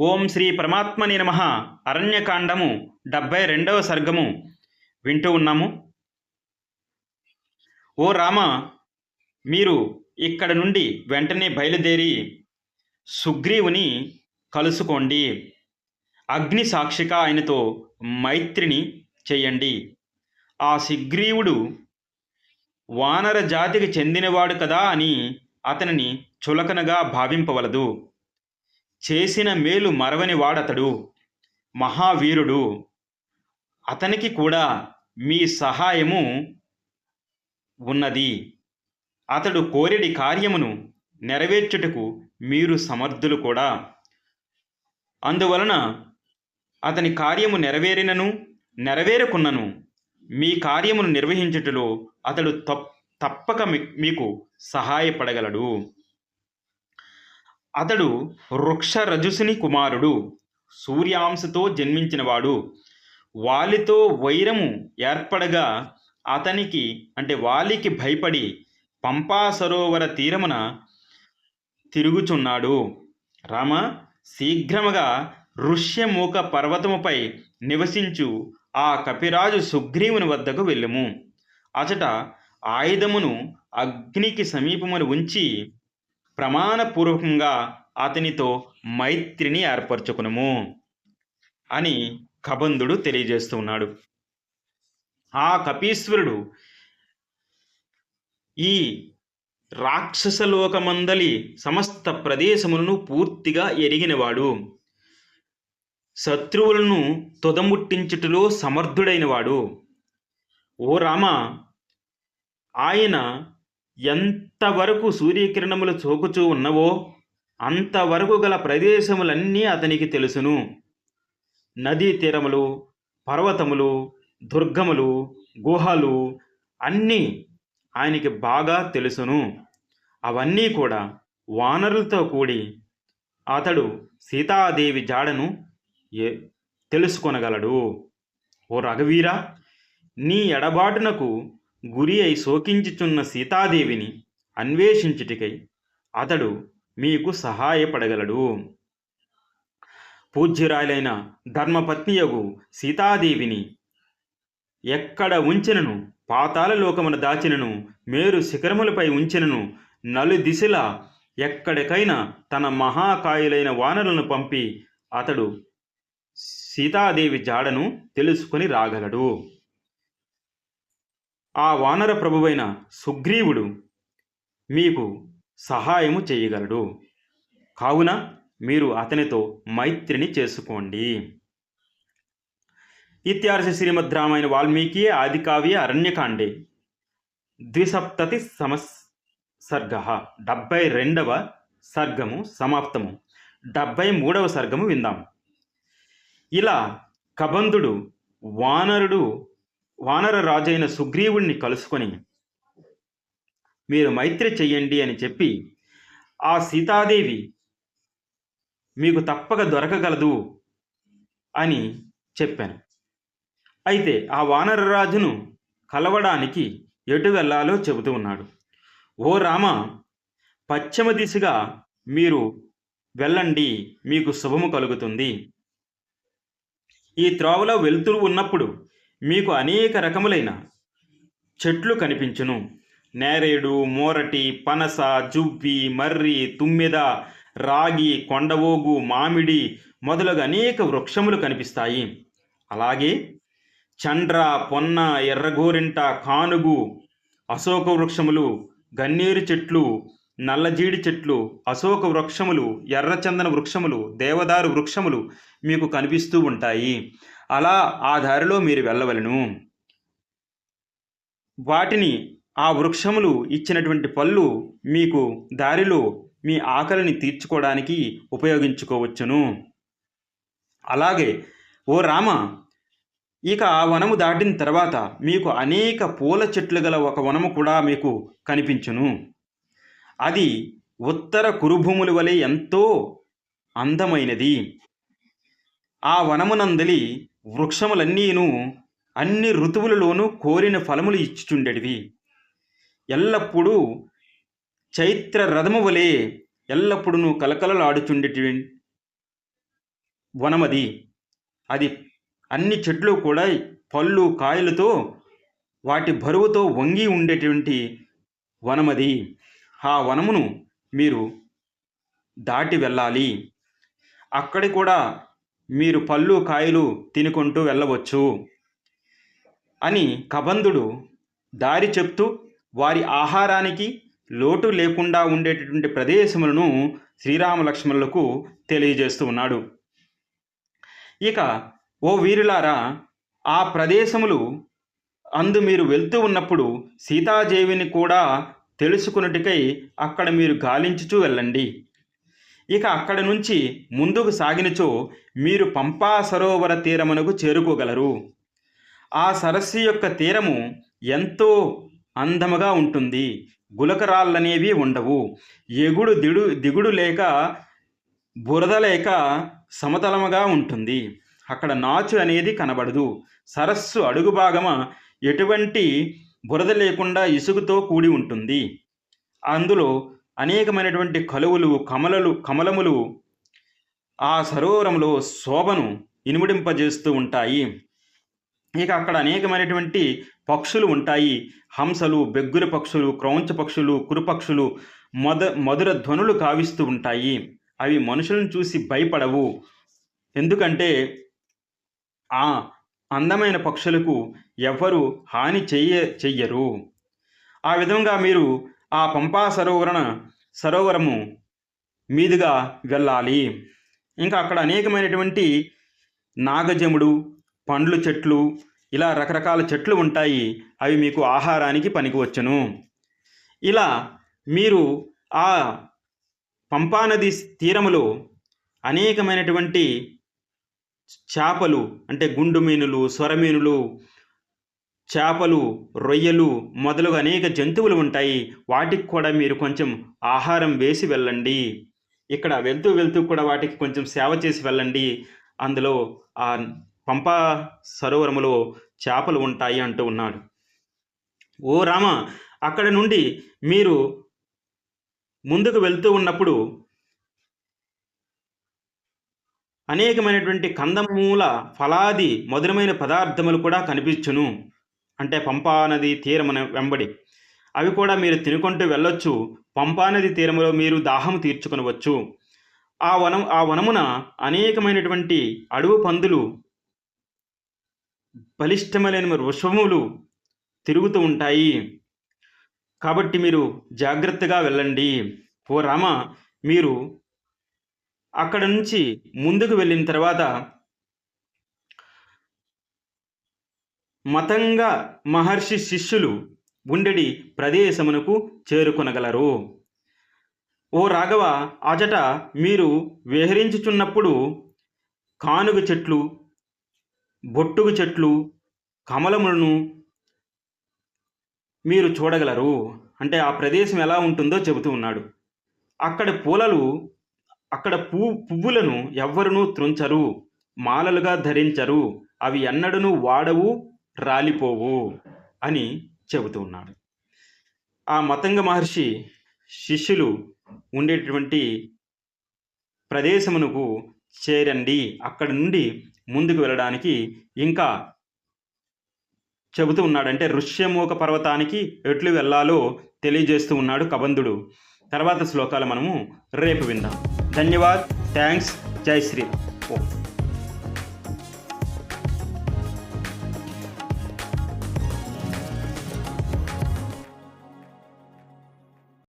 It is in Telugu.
ఓం శ్రీ పరమాత్మని నమ. అరణ్యకాండము డెబ్బై రెండవ సర్గము. వింటూ ఉన్నాము. ఓ రామ మీరు ఇక్కడ నుండి వెంటనే బయలుదేరి సుగ్రీవుని కలుసుకోండి. అగ్ని సాక్షిగా ఆయనతో మైత్రిని చేయండి. ఆ సుగ్రీవుడు వానర జాతికి చెందినవాడు కదా అని అతనిని చులకనగా భావింపవలదు. చేసిన మేలు మరవని వాడతడు. మహావీరుడు. అతనికి కూడా మీ సహాయము ఉన్నది. అతడు కోరిడి కార్యమును నెరవేర్చుటకు మీరు సమర్థులు కూడా. అందువలన అతని కార్యము నెరవేరినను నెరవేరుకున్నను. మీ కార్యమును నిర్వహించుటలో అతడు తప్ తప్పక మీ- మీకు సహాయపడగలడు. అతడు వృక్షరజుసుని కుమారుడు సూర్యాంశతో జన్మించినవాడు. వాలితో వైరము ఏర్పడగా అతనికి అంటే వాలికి భయపడి పంపా సరోవర తీరమున తిరుగుచున్నాడు. రామ శీఘ్రముగా ఋష్యమూక పర్వతముపై నివసించు ఆ కపిరాజు సుగ్రీవుని వద్దకు వెళ్ళుము. అచట ఆయుధమును అగ్నికి సమీపమును ఉంచి ప్రమాణపూర్వకంగా అతనితో మైత్రిని ఏర్పరచుకునుము అని కబంధుడు తెలియజేస్తూ ఉన్నాడు ఆ కపీశ్వరుడు ఈ రాక్షసలోకమందలి సమస్త ప్రదేశములను పూర్తిగా ఎరిగినవాడు. శత్రువులను తుదముట్టించుటలో సమర్థుడైనవాడు. ఓ రామ ఆయన ఎంత ఎంతవరకు సూర్యకిరణములు చోకుచూ ఉన్నవో అంతవరకు గల ప్రదేశములన్నీ అతనికి తెలుసును. నదీ తీరములు పర్వతములు దుర్గములు గుహలు అన్నీ ఆయనకి బాగా తెలుసును. అవన్నీ కూడా వానరులతో కూడి అతడు సీతాదేవి జాడను తెలుసుకొనగలడు. ఓ రఘువీరా నీ ఎడబాటునకు గురి అయి శోకించుచున్న సీతాదేవిని అన్వేషించుటికై అతడు మీకు సహాయపడగలడు. పూజ్యురాలైన ధర్మపత్నియగు సీతాదేవిని ఎక్కడ ఉంచినను? పాతాళలోకమున దాచినను మేరు శిఖరములపై ఉంచినను నలు దిశలా ఎక్కడికైనా తన మహాకాయులైన వానరులను పంపి అతడు సీతాదేవి జాడను తెలుసుకొని రాగలడు. ఆ వానర ప్రభువైన సుగ్రీవుడు మీకు సహాయము చేయగలడు. కావున మీరు అతనితో మైత్రిని చేసుకోండి. ఇత్యార్ష శ్రీమద్ రామాయణ వాల్మీకి ఆదికావ్య అరణ్యకాండే ద్విసప్తతి సమసర్గ డెబ్బై రెండవ సర్గము సమాప్తము. డెబ్బై మూడవ సర్గము విందాం. ఇలా కబంధుడు వానరుడు వానర రాజైన సుగ్రీవుణ్ణి కలుసుకొని మీరు మైత్రి చెయ్యండి అని చెప్పి ఆ సీతాదేవి మీకు తప్పక దొరకగలదు అని చెప్పాను. అయితే ఆ వానరరాజును కలవడానికి ఎటు వెళ్ళాలో చెబుతూ ఉన్నాడు. ఓ రామ పశ్చిమ దిశగా మీరు వెళ్ళండి మీకు శుభము కలుగుతుంది. ఈ త్రోవలో వెళ్తూ ఉన్నప్పుడు మీకు అనేక రకములైన చెట్లు కనిపించును. నేరేడు మోరటి పనస జువ్వి మర్రి తుమ్మెద రాగి కొండవోగు మామిడి మొదలగు అనేక వృక్షములు కనిపిస్తాయి. అలాగే చండ్ర పొన్న ఎర్రగోరింట కానుగు అశోక వృక్షములు గన్నేరు చెట్లు నల్లజీడి చెట్లు అశోక వృక్షములు ఎర్రచందన వృక్షములు దేవదారు వృక్షములు మీకు కనిపిస్తూ ఉంటాయి. అలా ఆ దారిలో మీరు వెళ్ళవలను. వాటిని ఆ వృక్షములు ఇచ్చినటువంటి పళ్ళు మీకు దారిలో మీ ఆకలిని తీర్చుకోవడానికి ఉపయోగించుకోవచ్చును. అలాగే ఓ రామ ఇక ఆ వనము దాటిన తర్వాత మీకు అనేక పూల చెట్లు గల ఒక వనము కూడా మీకు కనిపించును. అది ఉత్తర కురుభూముల వలె ఎంతో అందమైనది. ఆ వనమునందలి వృక్షములన్నీను అన్ని ఋతువులలోనూ కోరిన ఫలములు ఇచ్చుచుండెడివి. ఎల్లప్పుడూ చైత్ర రథము వలె ఎల్లప్పుడూ కలకలలాడుచుండేటి వనమది. అది అన్ని చెట్లు కూడా పళ్ళు కాయలతో వాటి బరువుతో వంగి ఉండేటువంటి వనమది. ఆ వనమును మీరు దాటి వెళ్ళాలి. అక్కడి కూడా మీరు పళ్ళు కాయలు తినుకుంటూ వెళ్ళవచ్చు అని కబంధుడు దారి చెప్తూ వారి ఆహారానికి లోటు లేకుండా ఉండేటటువంటి ప్రదేశములను శ్రీరామ లక్ష్మణులకు తెలియజేస్తూ ఉన్నాడు. ఇక ఓ వీరులారా ఆ ప్రదేశములు అందు మీరు వెళ్తూ ఉన్నప్పుడు సీతాదేవిని కూడా తెలుసుకున్నటికై అక్కడ మీరు గాలించుచూ వెళ్ళండి. ఇక అక్కడ నుంచి ముందుకు సాగినచో మీరు పంపా సరోవర తీరమునకు చేరుకోగలరు. ఆ సరస్సు యొక్క తీరము ఎంతో అందముగా ఉంటుంది. గులకరాళ్ళనేవి ఉండవు. ఎగుడు దిడు దిగుడు లేక బురద లేక సమతలముగా ఉంటుంది. అక్కడ నాచు అనేది కనబడదు. సరస్సు అడుగు భాగమ ఎటువంటి బురద లేకుండా ఇసుగుతో కూడి ఉంటుంది. అందులో అనేకమైనటువంటి కలువులు కమలలు కమలములు ఆ సరోవరంలో శోభను ఇనుముడింపజేస్తూ ఉంటాయి. ఇక అక్కడ అనేకమైనటువంటి పక్షులు ఉంటాయి. హంసలు బెగ్గుర పక్షులు క్రౌంచ పక్షులు కురుపక్షులు మద మధుర ధ్వనులు కావిస్తూ ఉంటాయి. అవి మనుషులను చూసి భయపడవు. ఎందుకంటే ఆ అందమైన పక్షులకు ఎవ్వరు హాని చెయ్య చెయ్యరు. ఆ విధంగా మీరు ఆ పంపా సరోవరణ సరోవరము మీదుగా వెళ్ళాలి. ఇంకా అక్కడ అనేకమైనటువంటి నాగజముడు పండ్లు చెట్లు ఇలా రకరకాల చెట్లు ఉంటాయి. అవి మీకు ఆహారానికి పనికివచ్చును. ఇలా మీరు ఆ పంపానది తీరములో అనేకమైనటువంటి చేపలు అంటే గుండు మీనులు సొరమీనులు చేపలు రొయ్యలు మొదలుగా అనేక జంతువులు ఉంటాయి. వాటికి కూడా మీరు కొంచెం ఆహారం వేసి వెళ్ళండి. ఇక్కడ వెళ్తూ వెళ్తూ కూడా వాటికి కొంచెం సేవ చేసి వెళ్ళండి. అందులో ఆ పంపా సరోవరములో చేపలు ఉంటాయి అంటూ ఉన్నాడు. ఓ రామ అక్కడ నుండి మీరు ముందుకు వెళ్తూ ఉన్నప్పుడు అనేకమైనటువంటి కందమూల ఫలాది మధురమైన పదార్థములు కూడా కనిపించును. అంటే పంపా నది తీరమున వెంబడి. అవి కూడా మీరు తినుకుంటూ వెళ్ళొచ్చు. పంపా నది తీరములో మీరు దాహం తీర్చుకొనవచ్చు. ఆ వనం ఆ వనమున అనేకమైనటువంటి అడవు పందులు బలిష్టమైన వృషములు తిరుగుతూ ఉంటాయి. కాబట్టి మీరు జాగ్రత్తగా వెళ్ళండి. ఓ రామ మీరు అక్కడ నుంచి ముందుకు వెళ్ళిన తర్వాత మతంగ మహర్షి శిష్యులు ఉండడి ప్రదేశమునకు చేరుకొనగలరు. ఓ రాఘవ అజట మీరు విహరించుచున్నప్పుడు కానుగ చెట్లు బొట్టుగు చెట్లు కమలములను మీరు చూడగలరు. అంటే ఆ ప్రదేశం ఎలా ఉంటుందో చెబుతూ ఉన్నాడు. అక్కడ పూలలు అక్కడ పువ్వు పువ్వులను ఎవ్వరునూ త్రుంచరు మాలలుగా ధరించరు అవి ఎన్నడను వాడవు రాలిపోవు అని చెబుతూ ఉన్నాడు. ఆ మతంగ మహర్షి శిష్యులు ఉండేటువంటి ప్రదేశమునకు చేరండి. అక్కడ నుండి ముందుకు వెళ్ళడానికి ఇంకా చెబుతూ ఉన్నాడంటే ఋష్యమూక పర్వతానికి ఎట్లు వెళ్ళాలో తెలియజేస్తూ ఉన్నాడు కబంధుడు. తర్వాత శ్లోకాలు మనము రేపు విందాం. ధన్యవాద్. థ్యాంక్స్. జై శ్రీ. ఓ.